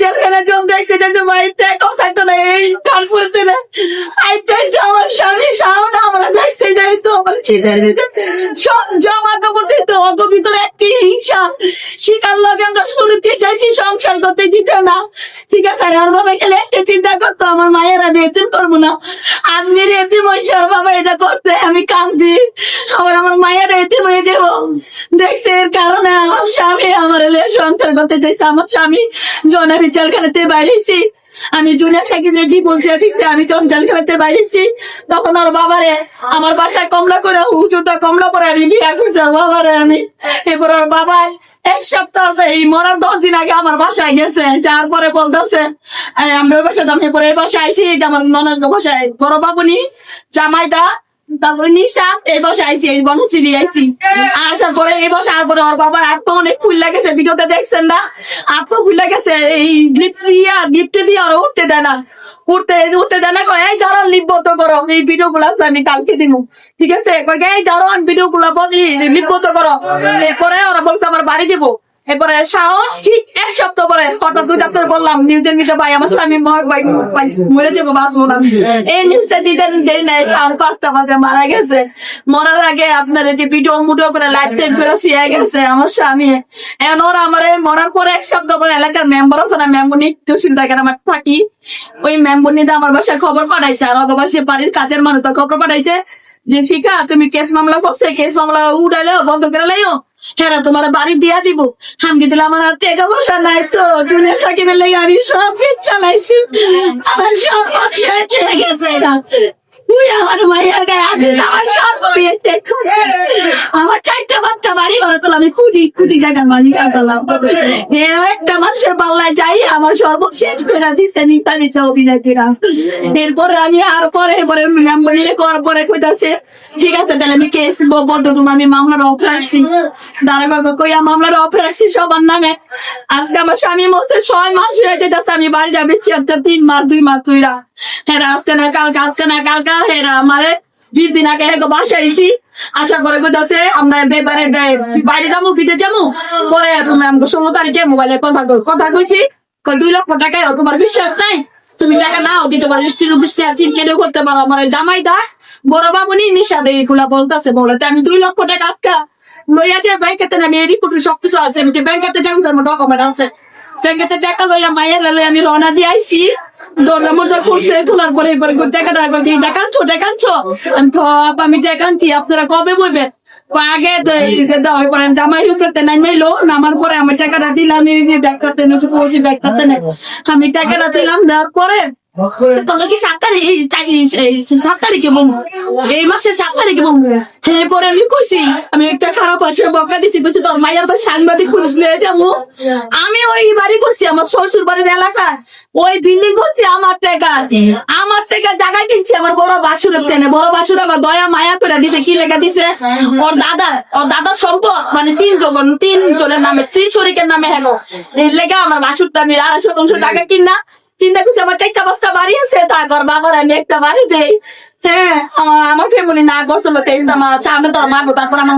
জেলখানা জম দেখতে যেতে বাড়িতে কথা তো না, এই কানপুরতে না। আইটাই আমার স্বামী শাওন আমরা দেখতে যাই তো ছেলের সব জমা কাপড় দিত অগ ভিতরে একটি হিংসা। শিকার লগে আমরা সংসার করতে দিতে না। ঠিক আছে, আর বাবা গেলে একটা চিন্তা করতো, আমার মায়ের এতিম করব না। আজমির এতিম হয়েছে বাবা এটা করতে, আমি কান্দি। আবার আমার মায়েরা এতিম হয়ে যাব। দেখছে এর কারণে আমার স্বামী আমার সংসার করতে চাইছে। আমার স্বামী জনের বিচার জেলখানাতে বাইরেছি। আমি জুনিয়র সাকিবের জীবন দিয়ে দিচ্ছি আমি চঞ্চল জেলখানাতে বাইরেছি। তখন ওর বাবারে, আমার বাসায় কমলা করে উঁচুটা কমলা পরে আমি বিয়া করছি বাবারে আমি। এবার ওর বাবার এক সপ্তাহ এই মরার দশ দিন আগে আমার বাসায় গেছে যার পরে বলতেছে আমরা বাসায় আমি পরে এই বাসায় আইছি আমার ননাস বাসায় বড় বাবুনি, জামাইদা তারপরে নিশা এই বসে আইসি, এই আইসি। আসার পরে এই বসে পরে ওর বাবার অনেক ফুল লাগেছে ভিডিওতে দেখছেন না? পা ফুল লাগেছে এই লিফট দিয়া লিফটে দিয়ে আর উঠতে দেয় না। উঠতে উঠতে কয়, এই এই কালকে দিব ঠিক আছে? কয়, এই আমার বাড়ি দিব। এরপরে শাওন, ঠিক এক সপ্তাহ পরে হঠাৎ দুই সপ্তাহ বললাম নিউজের নিতে ভাই, আমার স্বামী মহাক ভাই মরে যাব, বাঁচবো না। এই নিউজটা দিতে দেরি নাই শাওন পাঁচটা বাজে মারা গেছে। মরার আগে আপনার যে ভিডিও মুডিও করে লাইভ টাইম করে শিয়ে গেছে আমার স্বামী। এখন ওরা আমার মরার পরে এক সপ্তাহ পরে এলাকার মেম্বার আছে না মেম্বনি একটু চিন্তা করে আমার থাকি। ওই মেম্বনিতে আমার বাসায় খবর পাঠাইছে, আর অগবাসী বাড়ির কাজের মানুষ খবর পাঠাইছে যে, শিখা, তুমি কেস মামলা করছে কেস মামলা উঠাইলে বন্ধ করে লাইও। হ্যাঁ তোমার বাড়ি দিয়া দিব। আমি দিলে আমার আর টেকা বসা নাই তো। জুনে সাকিবের লেগে আমি সব কিছু চালাইছি আমার সব গেছে এরপরে আমি আর পরে পরে মেম্বারি কইতাছে ঠিক আছে, তাহলে আমি কেস বন্ধ তুমি আমি মামলার অফ রাখছি। দাঁড়া কইয়া মামলার অফ রাখছি সবার নামে। আজকে আমার স্বামী মধ্যে ছয় মাস হয়ে যেতেছে, আমি বাড়ি যাবি তিন মাস, দুই মাস দুইরা হেরা আজকে না, কালকে, আজকে না, কালকা হেরা আমারে বিশ দিন আগে হেগো বাসায় আইছি। আশা করে কইতাছে, আমরা বাইরে যাব বিদে যাব পরে তুমি আমাকে ষোলো তারিখে মোবাইলে কথা কথা কইছি। দুই লক্ষ টাকায় তোমার বিশ্বাস নাই? তুমি টাকা নাও, দিতে পারো আছি কেন করতে পারো? আমার জামাই দা, বড় বাবুনি নিশা দেয় এগুলা বলতেছে বলতে আমি দুই লক্ষ টাকা আজকা লইয়া যে ব্যাংকেতে আমি রিপোর্ট সবকিছু আছে। আমি ব্যাংকেতে আমার ডকুমেন্ট আছে। ব্যাংকেতে টাকা লইয়া মায়ের লইয়া আমি রওনা দিয়ে আইছি। দরজা মজা করছে খোলার পরে এবার দেখা টাকা দেখাচ্ছো দেখাচ্ছো? আমি খপ আমি দেখাচ্ছি, আপনারা কবে বইবেন আগে পরে আমি পরে আমি টাকাটা দিলাম ব্যাগ ব্যাগ আমি টাকাটা দিলাম, দেওয়ার পরে তখন কি সাত তারিখ এই চাকরি- সাত তারিখে এই মাসের সাত তারিখে হ্যাঁ পরে আমি কইছি আমি একটা খারাপ আছে বকা দিছি বলছি তোর মায়ের বা সাংবাদিক পুলিশ লিয়ে যাব। আমি ওই বাড়ি করছি আমার শ্বশুর বাড়ির এলাকা ওই বিল্ডিং করছি আমার টাকা। আমার টাকা জায়গা কিনছি আমার বড় বাসুরের তেনে বড় বাসুর আমার দয়া মায়া করে দিছে কি লেখা দিছে? ওর দাদা ওর দাদার সম্পদ মানে তিনজন তিন জনের নামে তিন শরিকের নামে হেন। লেগে আমার বাসুরটা আমি আড়াই শতাংশ টাকা কিনা চিন্তা করছি আমার চারটা পাঁচটা বাড়ি আছে, তারপর বাবার আমি একটা বাড়ি দেই। হ্যাঁ আমার ফ্যামিলি না করছিল আমার সামনে তো মারবো, তারপর আমার